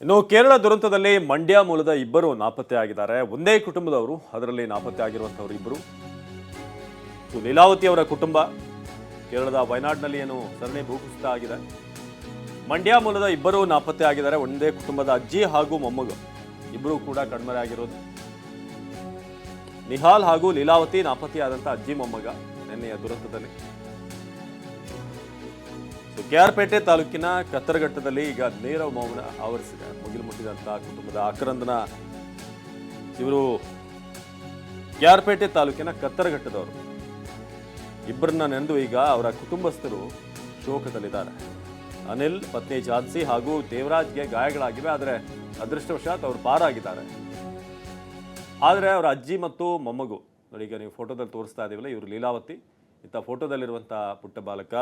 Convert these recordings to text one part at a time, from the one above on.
ಇನ್ನು ಕೇರಳ ದುರಂತದಲ್ಲಿ ಮಂಡ್ಯ ಮೂಲದ ಇಬ್ಬರು ನಾಪತ್ತೆ ಆಗಿದ್ದಾರೆ. ಒಂದೇ ಕುಟುಂಬದವರು, ಅದರಲ್ಲಿ ನಾಪತ್ತೆ ಆಗಿರುವಂಥವ್ರು ಇಬ್ಬರು ಲೀಲಾವತಿ ಅವರ ಕುಟುಂಬ. ಕೇರಳದ ವಯನಾಡ್ನಲ್ಲಿ ಏನು ಸರಣಿ ಭೂಕುಸಿತ ಆಗಿದೆ. ಮಂಡ್ಯ ಮೂಲದ ಇಬ್ಬರು ನಾಪತ್ತೆ ಆಗಿದ್ದಾರೆ. ಒಂದೇ ಕುಟುಂಬದ ಅಜ್ಜಿ ಹಾಗೂ ಮೊಮ್ಮಗ. ಇಬ್ಬರು ಕೂಡ ಕಣ್ಮರೆ ಆಗಿರೋದು. ನಿಹಾಲ್ ಹಾಗೂ ಲೀಲಾವತಿ ನಾಪತ್ತೆಯಾದಂಥ ಅಜ್ಜಿ, ಮೊಮ್ಮಗ ನಿನ್ನೆಯ ದುರಂತದಲ್ಲಿ. ಕೆಆರ್ಪೇಟೆ ತಾಲೂಕಿನ ಕತ್ತರಘಟ್ಟದಲ್ಲಿ ಈಗ ನೇರ ಮೌನ ಆವರಿಸಿದೆ. ಮುಗಿಲು ಮುಟ್ಟಿದಂತಹ ಕುಟುಂಬದ ಆಕ್ರಂದನ ಇವರು ಕೆಆರ್ಪೇಟೆ ತಾಲೂಕಿನ ಕತ್ತರಘಟ್ಟದವರು. ಇಬ್ಬರನ್ನ ನೆಂದು ಈಗ ಅವರ ಕುಟುಂಬಸ್ಥರು ಶೋಕದಲ್ಲಿದ್ದಾರೆ. ಅನಿಲ್, ಪತ್ನಿ ಝಾನ್ಸಿ ಹಾಗೂ ದೇವರಾಜ್ಗೆ ಗಾಯಗಳಾಗಿವೆ. ಆದರೆ ಅದೃಷ್ಟವಶಾತ್ ಅವರು ಪಾರಾಗಿದ್ದಾರೆ. ಆದರೆ ಅವರ ಅಜ್ಜಿ ಮತ್ತು ಮೊಮ್ಮಗು. ನೋಡಿ, ಈಗ ನೀವು ಫೋಟೋದಲ್ಲಿ ತೋರಿಸ್ತಾ ಇದ್ದೀವಲ್ಲ ಇವರು ಲೀಲಾವತಿ. ಇಂಥ ಫೋಟೋದಲ್ಲಿರುವಂಥ ಪುಟ್ಟ ಬಾಲಕ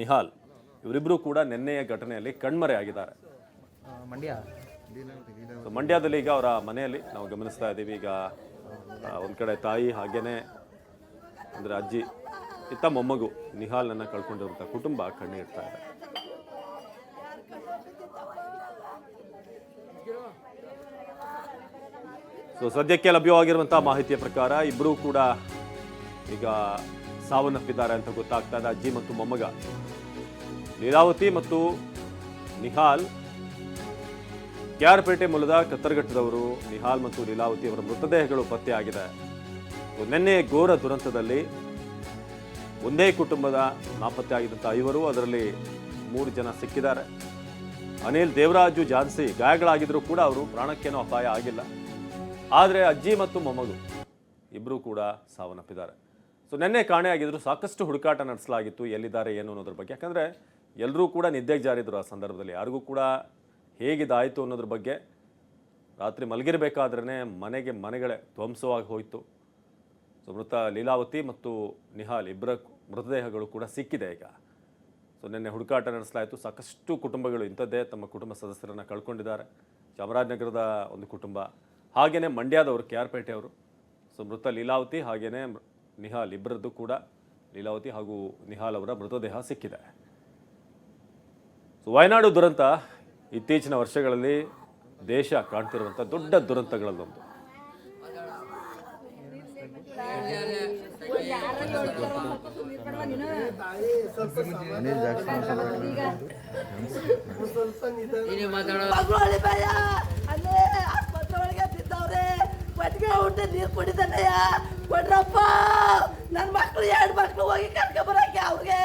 ನಿಹಾಲ್. ಇವರಿಬ್ಬರು ಕೂಡ ನಿನ್ನೆಯ ಘಟನೆಯಲ್ಲಿ ಕಣ್ಮರೆ ಆಗಿದ್ದಾರೆ. ಮಂಡ್ಯ. ಸೊ ಮಂಡ್ಯದಲ್ಲಿ ಈಗ ಅವರ ಮನೆಯಲ್ಲಿ ನಾವು ಗಮನಿಸ್ತಾ ಇದ್ದೀವಿ. ಈಗ ಒಂದು ಕಡೆ ತಾಯಿ ಹಾಗೇನೆ ಅಂದರೆ ಅಜ್ಜಿ ಇತ್ತ ಮೊಮ್ಮಗು ನಿಹಾಲನ್ನು ಕಳ್ಕೊಂಡಿರುವಂಥ ಕುಟುಂಬ ಕಣ್ಣಿಡ್ತಾ ಇದೆ. ಸೊ ಸದ್ಯಕ್ಕೆ ಲಭ್ಯವಾಗಿರುವಂತಹ ಮಾಹಿತಿಯ ಪ್ರಕಾರ ಇಬ್ಬರೂ ಕೂಡ ಈಗ ಸಾವನ್ನಪ್ಪಿದ್ದಾರೆ ಅಂತ ಗೊತ್ತಾಗ್ತಾ ಇದೆ. ಅಜ್ಜಿ ಮತ್ತು ಮೊಮ್ಮಗ ಲೀಲಾವತಿ ಮತ್ತು ನಿಹಾಲ್ ಕೆಆರ್ಪೇಟೆ ಮೂಲದ ಕತ್ತರ್ಘಟ್ಟದವರು ನಿಹಾಲ್ ಮತ್ತು ಲೀಲಾವತಿ ಅವರ ಮೃತದೇಹಗಳು ಪತ್ತೆಯಾಗಿದೆ. ನಿನ್ನೆ ಘೋರ ದುರಂತದಲ್ಲಿ ಒಂದೇ ಕುಟುಂಬದ ನಾಪತ್ತೆ ಆಗಿದ್ದಂಥ ಐವರು, ಅದರಲ್ಲಿ ಮೂರು ಜನ ಸಿಕ್ಕಿದ್ದಾರೆ. ಅನಿಲ್ ದೇವರಾಜು ಜಾನ್ಸಿ ಗಾಯಗಳಾಗಿದ್ದರೂ ಕೂಡ ಅವರು ಪ್ರಾಣಕ್ಕೇನೂ ಅಪಾಯ ಆಗಿಲ್ಲ. ಆದರೆ ಅಜ್ಜಿ ಮತ್ತು ಮೊಮ್ಮಗು ಇಬ್ಬರೂ ಕೂಡ ಸಾವನ್ನಪ್ಪಿದ್ದಾರೆ. ಸೊ, ನಿನ್ನೆ ಕಾಣೆಯಾಗಿದ್ದರೂ ಸಾಕಷ್ಟು ಹುಡುಕಾಟ ನಡೆಸಲಾಗಿತ್ತು, ಎಲ್ಲಿದ್ದಾರೆ, ಏನು ಅನ್ನೋದ್ರ ಬಗ್ಗೆ. ಯಾಕಂದರೆ ಎಲ್ಲರೂ ಕೂಡ ನಿದ್ದೆಗೆ ಜಾರಿದ್ರು ಆ ಸಂದರ್ಭದಲ್ಲಿ. ಯಾರಿಗೂ ಕೂಡ ಹೇಗಿದಾಯಿತು ಅನ್ನೋದ್ರ ಬಗ್ಗೆ ರಾತ್ರಿ ಮಲಗಿರಬೇಕಾದ್ರೇ ಮನೆಗೆ ಮನೆಗಳೇ ಧ್ವಂಸವಾಗಿ ಹೋಯಿತು. ಸೊ ಮೃತ ಲೀಲಾವತಿ ಮತ್ತು ನಿಹಾಲ್ ಇಬ್ಬರ ಮೃತದೇಹಗಳು ಕೂಡ ಸಿಕ್ಕಿದೆ ಈಗ. ಸೊ ನಿನ್ನೆ ಹುಡುಕಾಟ ನಡೆಸಲಾಯಿತು. ಸಾಕಷ್ಟು ಕುಟುಂಬಗಳು ಇಂಥದ್ದೇ ತಮ್ಮ ಕುಟುಂಬ ಸದಸ್ಯರನ್ನು ಕಳ್ಕೊಂಡಿದ್ದಾರೆ. ಚಾಮರಾಜನಗರದ ಒಂದು ಕುಟುಂಬ. ಹಾಗೆಯೇ ಮಂಡ್ಯದವರು ಕೆ ಆರ್ ಪೇಟೆಯವರು ಸೊ ಮೃತ ಲೀಲಾವತಿ ಹಾಗೆಯೇ ನಿಹಾಲ್ ಇಬ್ಬರದ್ದು ಕೂಡ ಲೀಲಾವತಿ ಹಾಗೂ ನಿಹಾಲ್ ಅವರ ಮೃತದೇಹ ಸಿಕ್ಕಿದೆ. ಸೊ ವಯನಾಡು ದುರಂತ ಇತ್ತೀಚಿನ ವರ್ಷಗಳಲ್ಲಿ ದೇಶ ಕಾಣ್ತಿರುವಂಥ ದೊಡ್ಡ ದುರಂತಗಳಲ್ಲೊಂದು. ನೀರು ಕುಡಿದಣ್ಣಯ್ಯ ಕೊಡ್ರಪ್ಪ. ನನ್ನ ಮಕ್ಳು ಎರಡು ಮಕ್ಳು ಹೋಗಿ ಕರ್ಕ ಬರಕ್ಕೆ ಅವ್ರಿಗೆ.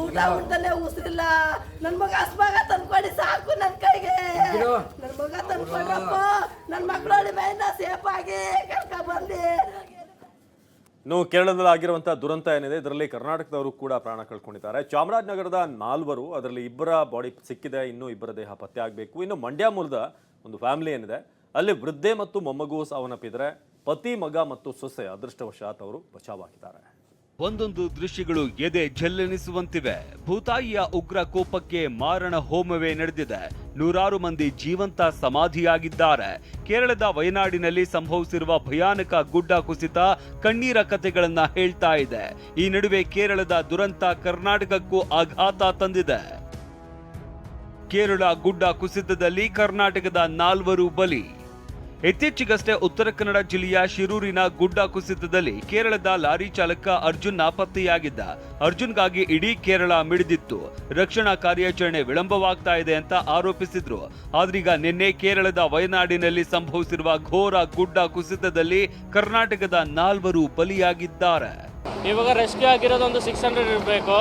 ಊಟ ಊಟದಲ್ಲೇ ಉಸಿರಿಲ್ಲ. ನನ್ನ ಮಗ ಅಸ್ಮಾಗ ತಂದ್ಕೊಡಿ ಸಾಕು ನನ್ನ ಕೈಗೆ. ನನ್ನ ಮಗ ತಂದ್ಕೊಡ್ರಪ್ಪ. ನನ್ನ ಮಕ್ಳು ಮೈನ ಸೇಫ್ ಆಗಿ ಕರ್ಕ ಬಂದಿ. ಇನ್ನು ಕೇರಳದಲ್ಲಿ ಆಗಿರುವಂತಹ ದುರಂತ ಏನಿದೆ ಇದರಲ್ಲಿ ಕರ್ನಾಟಕದವರು ಕೂಡ ಪ್ರಾಣ ಕಳ್ಕೊಂಡಿದ್ದಾರೆ. ಚಾಮರಾಜನಗರದ ನಾಲ್ವರು ಅದರಲ್ಲಿ ಇಬ್ಬರ ಬಾಡಿ ಸಿಕ್ಕಿದೆ ಇನ್ನೂ ಇಬ್ಬರ ದೇಹ ಪತ್ತೆ ಆಗಬೇಕು. ಇನ್ನು ಮಂಡ್ಯ ಮೂಲದ ಒಂದು ಫ್ಯಾಮಿಲಿ ಏನಿದೆ ಅಲ್ಲಿ ವೃದ್ಧೆ ಮತ್ತು ಮೊಮ್ಮಗು ಸಾವನ್ನಪ್ಪಿದರೆ ಪತಿ, ಮಗ ಮತ್ತು ಸೊಸೆ ಅದೃಷ್ಟವಶಾತ್ ಅವರು ಬಚಾವಾಗಿದ್ದಾರೆ. ಒಂದೊಂದು ದೃಶ್ಯಗಳು ಎದೆ ಝಲ್ಲೆನಿಸುವಂತಿವೆ. ಭೂತಾಯಿಯ ಉಗ್ರ ಕೋಪಕ್ಕೆ ಮಾರಣ ಹೋಮವೇ ನಡೆದಿದೆ. ನೂರಾರು ಮಂದಿ ಜೀವಂತ ಸಮಾಧಿಯಾಗಿದ್ದಾರೆ. ಕೇರಳದ ವಯನಾಡಿನಲ್ಲಿ ಸಂಭವಿಸಿರುವ ಭಯಾನಕ ಗುಡ್ಡ ಕುಸಿತ ಕಣ್ಣೀರ ಕಥೆಗಳನ್ನ ಹೇಳ್ತಾ ಇದೆ. ಈ ನಡುವೆ ಕೇರಳದ ದುರಂತ ಕರ್ನಾಟಕಕ್ಕೂ ಆಘಾತ ತಂದಿದೆ. ಕೇರಳ ಗುಡ್ಡ ಕುಸಿತದಲ್ಲಿ ಕರ್ನಾಟಕದ ನಾಲ್ವರು ಬಲಿ. ಇತ್ತೀಚೆಗಷ್ಟೇ ಉತ್ತರ ಕನ್ನಡ ಜಿಲ್ಲೆಯ ಶಿರೂರಿನ ಗುಡ್ಡ ಕುಸಿತದಲ್ಲಿ ಕೇರಳದ ಲಾರಿ ಚಾಲಕ ಅರ್ಜುನ್ ನಾಪತ್ತೆಯಾಗಿದ್ದ. ಅರ್ಜುನ್ಗಾಗಿ ಇಡೀ ಕೇರಳ ಮಿಡಿದಿತ್ತು. ರಕ್ಷಣಾ ಕಾರ್ಯಾಚರಣೆ ವಿಳಂಬವಾಗ್ತಾ ಇದೆ ಅಂತ ಆರೋಪಿಸಿದ್ರು. ಆದ್ರೀಗ ನಿನ್ನೆ ಕೇರಳದ ವಯನಾಡಿನಲ್ಲಿ ಸಂಭವಿಸಿರುವ ಘೋರ ಗುಡ್ಡ ಕುಸಿತದಲ್ಲಿ ಕರ್ನಾಟಕದ ನಾಲ್ವರು ಬಲಿಯಾಗಿದ್ದಾರೆ. ಇವಾಗ ರೆಸ್ಕ್ಯೂ ಆಗಿರೋದು ಒಂದು ಸಿಕ್ಸ್ ಹಂಡ್ರೆಡ್ ಇರಬೇಕು.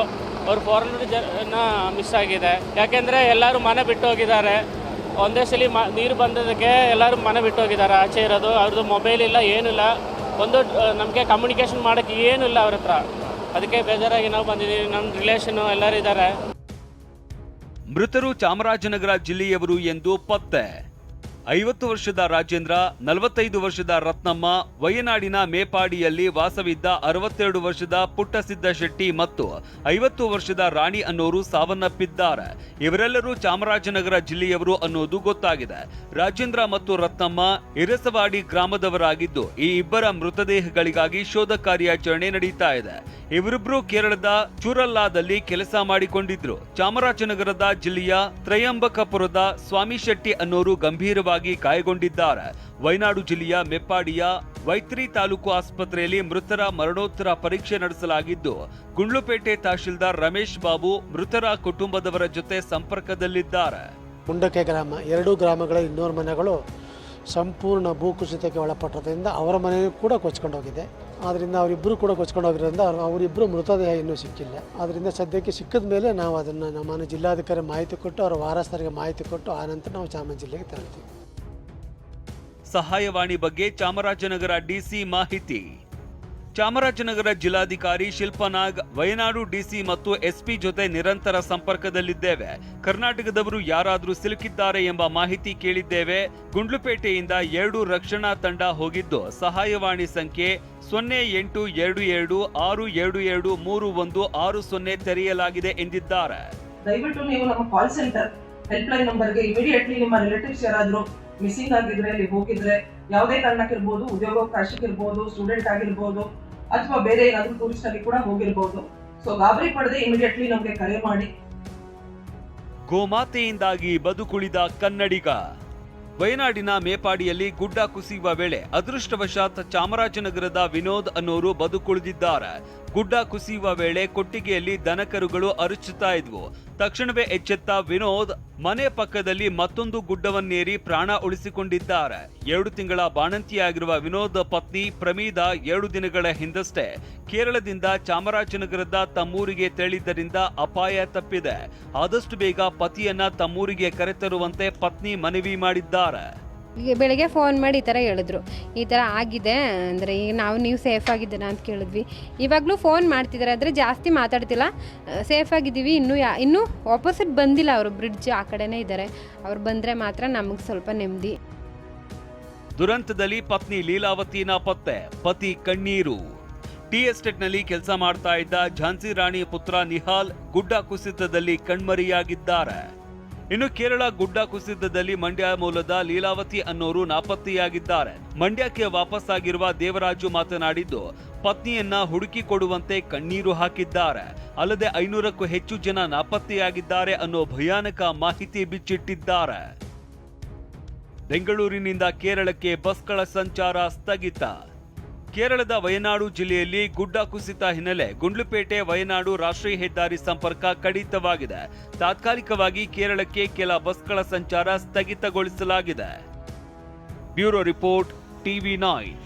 ಅವ್ರು ಫೋರ್ ಹಂಡ್ರೆಡ್ ಜನ ಮಿಸ್ ಆಗಿದೆ. ಯಾಕೆಂದ್ರೆ ಎಲ್ಲರೂ ಮನೆ ಬಿಟ್ಟು ಹೋಗಿದ್ದಾರೆ. ಒಂದೇ ಸಲ ಮ ನೀರು ಬಂದದಕ್ಕೆ ಎಲ್ಲರೂ ಮನೆ ಬಿಟ್ಟು ಹೋಗಿದ್ದಾರೆ ಆಚೆ ಇರೋದು, ಅವ್ರದ್ದು ಮೊಬೈಲ್ ಇಲ್ಲ, ಏನಿಲ್ಲ. ಒಂದು ನಮಗೆ ಕಮ್ಯುನಿಕೇಷನ್ ಮಾಡೋಕ್ಕೆ ಏನೂ ಇಲ್ಲ ಅವ್ರ ಹತ್ರ. ಅದಕ್ಕೆ ಬೇಜಾರಾಗಿ ನಾವು ಬಂದಿದ್ದೀವಿ. ನಮ್ಮ ರಿಲೇಷನ್ನು ಎಲ್ಲರೂ ಇದ್ದಾರೆ. ಮೃತರು ಚಾಮರಾಜನಗರ ಜಿಲ್ಲೆಯವರು ಎಂದು ಪತ್ತೆ. ಐವತ್ತು ವರ್ಷದ ರಾಜೇಂದ್ರ, ನಲವತ್ತೈದು ವರ್ಷದ ರತ್ನಮ್ಮ, ವಯನಾಡಿನ ಮೇಪಾಡಿಯಲ್ಲಿ ವಾಸವಿದ್ದ ಅರವತ್ತೆರಡು ವರ್ಷದ ಪುಟ್ಟಸಿದ್ದ ಶೆಟ್ಟಿ ಮತ್ತು ಐವತ್ತು ವರ್ಷದ ರಾಣಿ ಅನ್ನೋರು ಸಾವನ್ನಪ್ಪಿದ್ದಾರೆ. ಇವರೆಲ್ಲರೂ ಚಾಮರಾಜನಗರ ಜಿಲ್ಲೆಯವರು ಅನ್ನೋದು ಗೊತ್ತಾಗಿದೆ. ರಾಜೇಂದ್ರ ಮತ್ತು ರತ್ನಮ್ಮ ಇರಸವಾಡಿ ಗ್ರಾಮದವರಾಗಿದ್ದು, ಈ ಇಬ್ಬರ ಮೃತದೇಹಗಳಿಗಾಗಿ ಶೋಧ ಕಾರ್ಯಾಚರಣೆ ನಡೀತಾ ಇದೆ. ಇವರಿಬ್ರು ಕೇರಳದ ಚೂರಲ್ಲಾದಲ್ಲಿ ಕೆಲಸ ಮಾಡಿಕೊಂಡಿದ್ರು. ಚಾಮರಾಜನಗರದ ಜಿಲ್ಲೆಯ ತ್ರಯಂಬಕಪುರದ ಸ್ವಾಮಿ ಶೆಟ್ಟಿ ಅನ್ನೋರು ಗಂಭೀರವಾಗಿ ಗಾಯಗೊಂಡಿದ್ದಾರೆ. ವೈನಾಡು ಜಿಲ್ಲೆಯ ಮೆಪ್ಪಾಡಿಯ ವೈತ್ರಿ ತಾಲೂಕು ಆಸ್ಪತ್ರೆಯಲ್ಲಿ ಮೃತರ ಮರಣೋತ್ತರ ಪರೀಕ್ಷೆ ನಡೆಸಲಾಗಿದ್ದು, ಗುಂಡ್ಲುಪೇಟೆ ತಹಶೀಲ್ದಾರ್ ರಮೇಶ್ ಬಾಬು ಮೃತರ ಕುಟುಂಬದವರ ಜೊತೆ ಸಂಪರ್ಕದಲ್ಲಿದ್ದಾರೆ. ಮುಂಡಕೆ ಗ್ರಾಮ, ಎರಡೂ ಗ್ರಾಮಗಳ ಇನ್ನೂರು ಮನೆಗಳು ಸಂಪೂರ್ಣ ಭೂಕುಸಿತಕ್ಕೆ ಒಳಪಟ್ಟದ್ರಿಂದ ಅವರ ಮನೆಯೂ ಕೂಡ ಕೊಚ್ಕೊಂಡು ಹೋಗಿದೆ ಆದ್ದರಿಂದ ಅವರಿಬ್ಬರು ಕೂಡ ಕೊಚ್ಕೊಂಡು ಹೋಗಿರೋದ್ರಿಂದ ಅವ್ರು- ಅವರಿಬ್ಬರು ಮೃತದೇಹ ಇನ್ನೂ ಸಿಕ್ಕಿಲ್ಲ. ಆದ್ದರಿಂದ ಸದ್ಯಕ್ಕೆ ಸಿಕ್ಕಿದ ಮೇಲೆ ನಾವು ಅದನ್ನು ನಮ್ಮ ಜಿಲ್ಲಾಧಿಕಾರಿ ಮಾಹಿತಿ ಕೊಟ್ಟು, ಅವರ ವಾರಸ್ಥರಿಗೆ ಮಾಹಿತಿ ಕೊಟ್ಟು, ಆನಂತರ ನಾವು ಚಾಮರಾಜ ಜಿಲ್ಲೆಗೆ ತೆರಳ್ತೀವಿ. ಸಹಾಯವಾಣಿ ಬಗ್ಗೆ ಚಾಮರಾಜನಗರ ಡಿಸಿ ಮಾಹಿತಿ. ಚಾಮರಾಜನಗರ ಜಿಲ್ಲಾಧಿಕಾರಿ ಶಿಲ್ಪನಾಗ್, ವಯನಾಡು ಡಿಸಿ ಮತ್ತು ಎಸ್ಪಿ ಜೊತೆ ನಿರಂತರ ಸಂಪರ್ಕದಲ್ಲಿದ್ದೇವೆ. ಕರ್ನಾಟಕದವರು ಯಾರಾದರೂ ಸಿಲುಕಿದ್ದಾರೆ ಎಂಬ ಮಾಹಿತಿ ಕೇಳಿದ್ದೇವೆ. ಗುಂಡ್ಲುಪೇಟೆಯಿಂದ ಎರಡು ರಕ್ಷಣಾ ತಂಡ ಹೋಗಿದ್ದು, ಸಹಾಯವಾಣಿ ಸಂಖ್ಯೆ ಸೊನ್ನೆ ಎಂಟು ಎರಡು ಎರಡು ಆರು ಎರಡು ಎರಡು ಮೂರು ಒಂದು ಆರು ಸೊನ್ನೆ ತೆರೆಯಲಾಗಿದೆ ಎಂದಿದ್ದಾರೆ. ದಯವಿಟ್ಟು ನೀವು ನಮ್ಮ ಕಾಲ್ ಸೆಂಟರ್ ಹೆಲ್ಪ್ಲೈನ್ ನಂಬರ್ಗೆ ಇಮಿಡಿಯೇಟ್ಲಿ ನಿಮ್ಮ ರಿಲೇಟಿವ್ಸ್ ಯಾರಾದರೂ ಮಿಸ್ಸಿಂಗ್ ಆಗಿದ್ರೆ ಅಲ್ಲಿ ಹೋಗಿದ್ರೆ ಯಾವುದೇ ಕಾರಣಕ್ಕಿರ್ಬೋದು, ಉದ್ಯೋಗಾವಕಾಶಕ್ಕಿರ್ಬೋದು ಸ್ಟೂಡೆಂಟ್ ಆಗಿರ್ಬೋದು, ಅಥವಾ ಬೇರೆ ಏನಾದರೂ ಟೂರಿಸ್ಟ್ ಆಗಿ ಕೂಡ ಹೋಗಿರ್ಬೋದು. ಸೊ ಗಾಬರಿ ಪಡೆದೇ ಇಮಿಡಿಯೇಟ್ಲಿ ನಮಗೆ ಕರೆ ಮಾಡಿ. ಗೋಮಾತೆಯಿಂದಾಗಿ ಬದುಕುಳಿದ ಕನ್ನಡಿಗ. ವಯನಾಡಿನ ಮೇಪಾಡಿಯಲ್ಲಿ ಗುಡ್ಡ ಕುಸಿಯುವ ವೇಳೆ ಅದೃಷ್ಟವಶಾತ್ ಚಾಮರಾಜನಗರದ ವಿನೋದ್ ಅನ್ನೋರು ಬದುಕುಳಿದಿದ್ದಾರೆ. ಗುಡ್ಡ ಕುಸಿಯುವ ವೇಳೆ ಕೊಟ್ಟಿಗೆಯಲ್ಲಿ ದನಕರುಗಳು ಅರಚುತ್ತಾ ಇದ್ವು. ತಕ್ಷಣವೇ ಎಚ್ಚೆತ್ತ ವಿನೋದ್ ಮನೆ ಪಕ್ಕದಲ್ಲಿ ಮತ್ತೊಂದು ಗುಡ್ಡವನ್ನೇರಿ ಪ್ರಾಣ ಉಳಿಸಿಕೊಂಡಿದ್ದಾರೆ. ಎರಡು ತಿಂಗಳ ಬಾಣಂತಿಯಾಗಿರುವ ವಿನೋದ್ ಪತ್ನಿ ಪ್ರಮೀದ ಎರಡು ದಿನಗಳ ಹಿಂದಷ್ಟೇ ಕೇರಳದಿಂದ ಚಾಮರಾಜನಗರದ ತಮ್ಮೂರಿಗೆ ತೆರಳಿದ್ದರಿಂದ ಅಪಾಯ ತಪ್ಪಿದೆ. ಆದಷ್ಟು ಬೇಗ ಪತಿಯನ್ನ ತಮ್ಮೂರಿಗೆ ಕರೆತರುವಂತೆ ಪತ್ನಿ ಮನವಿ ಮಾಡಿದ್ದಾರೆ. ಬೆಳಗ್ಗೆ ಫೋನ್ ಮಾಡಿ ಈ ಥರ ಹೇಳಿದ್ರು. ಈ ಥರ ಆಗಿದೆ ಅಂದರೆ ಈಗ ನಾವು ನೀವು ಸೇಫ್ ಆಗಿದ್ದೀರಾ ಅಂತ ಕೇಳಿದ್ವಿ. ಇವಾಗಲೂ ಫೋನ್ ಮಾಡ್ತಿದ್ದಾರೆ ಆದರೆ ಜಾಸ್ತಿ ಮಾತಾಡ್ತಿಲ್ಲ. ಸೇಫ್ ಆಗಿದ್ದೀವಿ. ಇನ್ನೂ ಯಾ, ಇನ್ನೂ ಆಪೋಸಿಟ್ ಬಂದಿಲ್ಲ ಅವರು ಬ್ರಿಡ್ಜ್ ಆ ಕಡೆನೇ ಇದ್ದಾರೆ ಅವ್ರು ಬಂದರೆ ಮಾತ್ರ ನಮಗೆ ಸ್ವಲ್ಪ ನೆಮ್ಮದಿ. ದುರಂತದಲ್ಲಿ ಪತ್ನಿ ಲೀಲಾವತಿ ನಾಪತ್ತೆ ಪತಿ ಕಣ್ಣೀರು. ಟಿ ಎಸ್ಟೇಟ್ನಲ್ಲಿ ಕೆಲಸ ಮಾಡ್ತಾ ಇದ್ದ ಝಾನ್ಸಿ ರಾಣಿ ಪುತ್ರ ನಿಹಾಲ್ ಗುಡ್ಡ ಕುಸಿತದಲ್ಲಿ ಕಣ್ಮರಿಯಾಗಿದ್ದಾರೆ. ಇನ್ನು ಕೇರಳ ಗುಡ್ಡ ಕುಸಿತದಲ್ಲಿ ಮಂಡ್ಯ ಮೂಲದ ಲೀಲಾವತಿ ಅನ್ನೋರು ನಾಪತ್ತೆಯಾಗಿದ್ದಾರೆ. ಮಂಡ್ಯಕ್ಕೆ ವಾಪಸ್ಸಾಗಿರುವ ದೇವರಾಜು ಮಾತನಾಡಿದ್ದು, ಪತ್ನಿಯನ್ನ ಹುಡುಕಿ ಕೊಡುವಂತೆ ಕಣ್ಣೀರು ಹಾಕಿದ್ದಾರೆ. ಅಲ್ಲದೆ ಐನೂರಕ್ಕೂ ಹೆಚ್ಚು ಜನ ನಾಪತ್ತೆಯಾಗಿದ್ದಾರೆ ಅನ್ನೋ ಭಯಾನಕ ಮಾಹಿತಿ ಬಿಚ್ಚಿಟ್ಟಿದ್ದಾರೆ. ಬೆಂಗಳೂರಿನಿಂದ ಕೇರಳಕ್ಕೆ ಬಸ್ಗಳ ಸಂಚಾರ ಸ್ಥಗಿತ. ಕೇರಳದ ವಯನಾಡು ಜಿಲ್ಲೆಯಲ್ಲಿ ಗುಡ್ಡ ಕುಸಿತ ಹಿನ್ನೆಲೆ ಗುಂಡ್ಲುಪೇಟೆ ವಯನಾಡು ರಾಷ್ಟ್ರೀಯ ಹೆದ್ದಾರಿ ಸಂಪರ್ಕ ಕಡಿತವಾಗಿದೆ. ತಾತ್ಕಾಲಿಕವಾಗಿ ಕೇರಳಕ್ಕೆ ಕೆಲ ಬಸ್ಗಳ ಸಂಚಾರ ಸ್ಥಗಿತಗೊಳಿಸಲಾಗಿದೆ. Bureau report, TV nine.